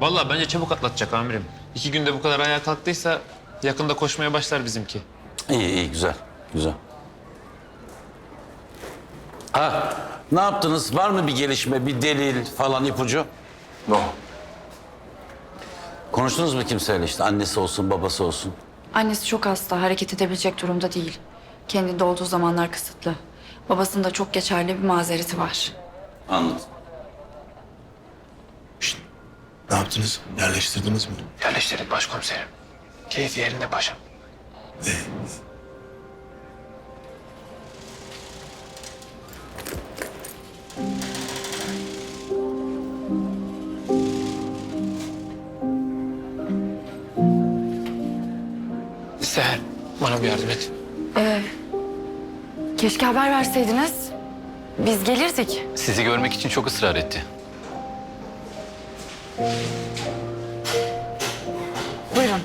Vallahi bence çabuk atlatacak amirim. İki günde bu kadar ayağa kalktıysa yakında koşmaya başlar bizimki. İyi iyi güzel güzel. Ha ne yaptınız? Var mı bir gelişme, bir delil falan ipucu? No. Konuştunuz mu kimseyle işte annesi olsun babası olsun? Annesi çok hasta, hareket edebilecek durumda değil. Kendinde olduğu zamanlar kısıtlı. Babasının da çok geçerli bir mazereti var. Anladım. Ne yaptınız? Yerleştirdiniz mi? Yerleştirin başkomiserim. Keyfi yerinde paşam. Seher, bana bir yardım et. Keşke haber verseydiniz. Biz gelirdik. Sizi görmek için çok ısrar etti. Buyurun.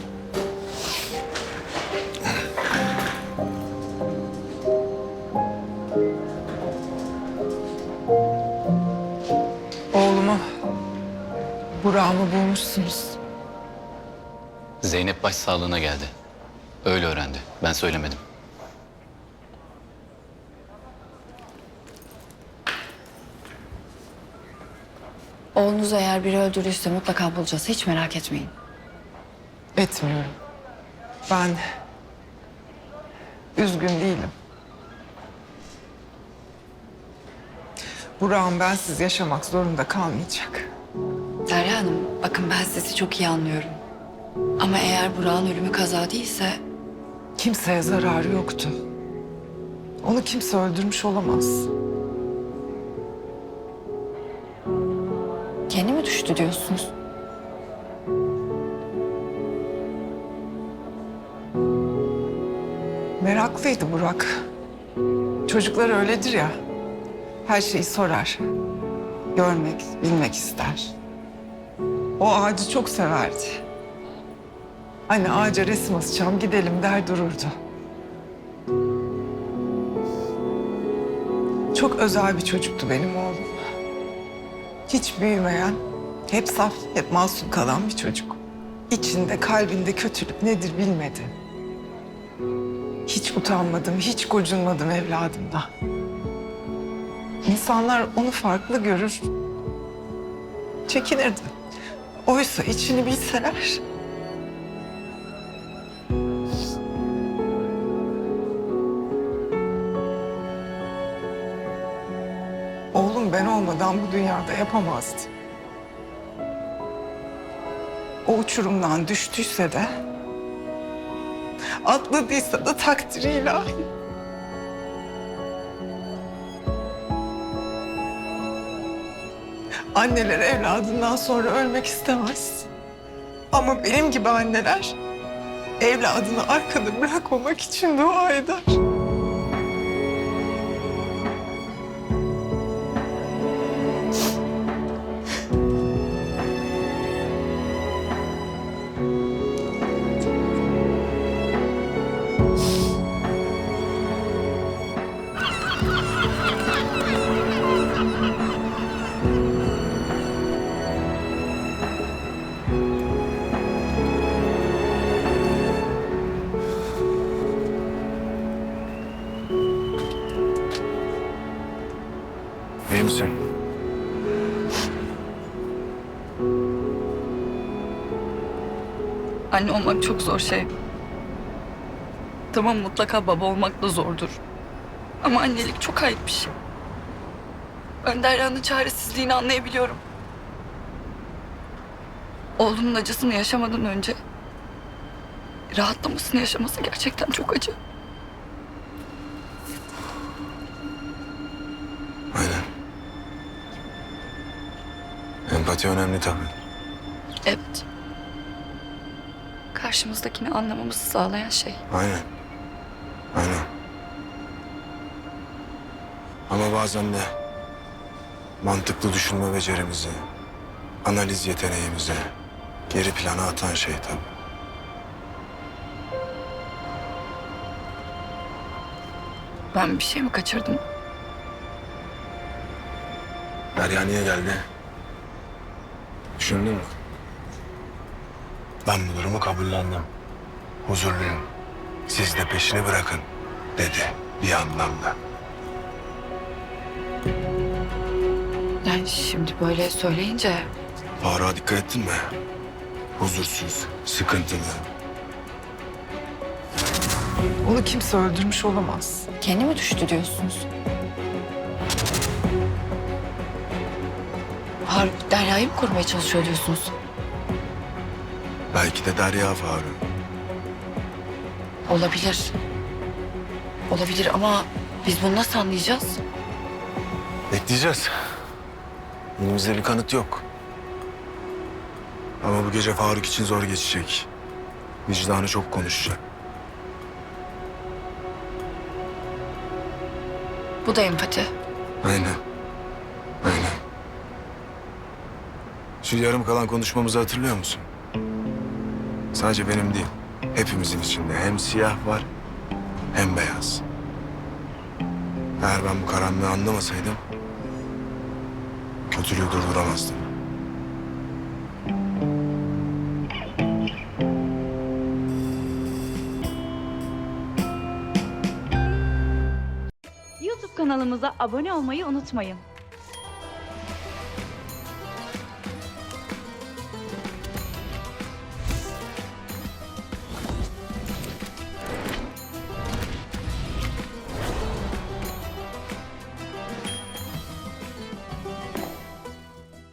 Oğlumu, Burak'ımı bulmuşsunuz. Zeynep baş sağlığına geldi. Öyle öğrendi. Ben söylemedim. Oğlunuzu eğer biri öldürdüyse mutlaka bulacağız. Hiç merak etmeyin. Etmiyorum. Ben üzgün değilim. Burak'ım bensiz yaşamak zorunda kalmayacak. Derya Hanım, bakın ben sizi çok iyi anlıyorum. Ama eğer Burak'ın ölümü kaza değilse... Kimseye zararı yoktu. Onu kimse öldürmüş olamaz. Düştü diyorsunuz? Meraklıydı Burak. Çocuklar öyledir ya. Her şeyi sorar. Görmek, bilmek ister. O ağacı çok severdi. Anne ağaca resim asacağım gidelim der dururdu. Çok özel bir çocuktu benim oğlum. Hiç büyümeyen, hep saf, hep masum kalan bir çocuk. İçinde, kalbinde kötülük nedir bilmedi. Hiç utanmadım, hiç gocunmadım evladımdan. İnsanlar onu farklı görür, çekinirdi. Oysa içini bilseler... Oğlum ben olmadan bu dünyada yapamazdı. O uçurumdan düştüyse de Atladıysa da takdiri ilahi. Anneler evladından sonra ölmek istemez. Ama benim gibi anneler evladını arkada bırakmamak için dua eder. İyi misin? Anne olmak çok zor şey. Tamam mutlaka baba olmak da zordur. Ama annelik çok ayıp bir şey. Ben Derya'nın çaresizliğini anlayabiliyorum. Oğlunun acısını yaşamadan önce rahatlamasını yaşaması gerçekten çok acı. Empati önemli tabii. Evet. Karşımızdakini anlamamızı sağlayan şey. Aynen. Aynen. Ama bazen de mantıklı düşünme becerimizi, analiz yeteneğimizi geri plana atan şey tabii. Ben bir şey mi kaçırdım? Derya niye geldi? Düşündün mü? Ben bu durumu kabullendim. Huzurluyum. Siz de peşini bırakın dedi bir anlamda. Yani şimdi böyle söyleyince Faruk'a dikkat ettin mi? Huzursuz, sıkıntılı. Onu kimse öldürmüş olamaz. kendi mi düştü diyorsunuz? Faruk Derya'yı mı korumaya çalışıyor diyorsunuz? Belki de Derya Faruk. Olabilir. Olabilir ama biz bunu nasıl anlayacağız? Bekleyeceğiz. Elimizde bir kanıt yok. Ama bu gece Faruk için zor geçecek. Vicdanı çok konuşacak. Bu da empati. Aynen. Aynen. Şu yarım kalan konuşmamızı hatırlıyor musun? Sadece benim değil. Hepimizin içinde hem siyah var hem beyaz. Eğer ben bu karanlığı anlamasaydım kötülüğü durduramazdım. YouTube kanalımıza abone olmayı unutmayın.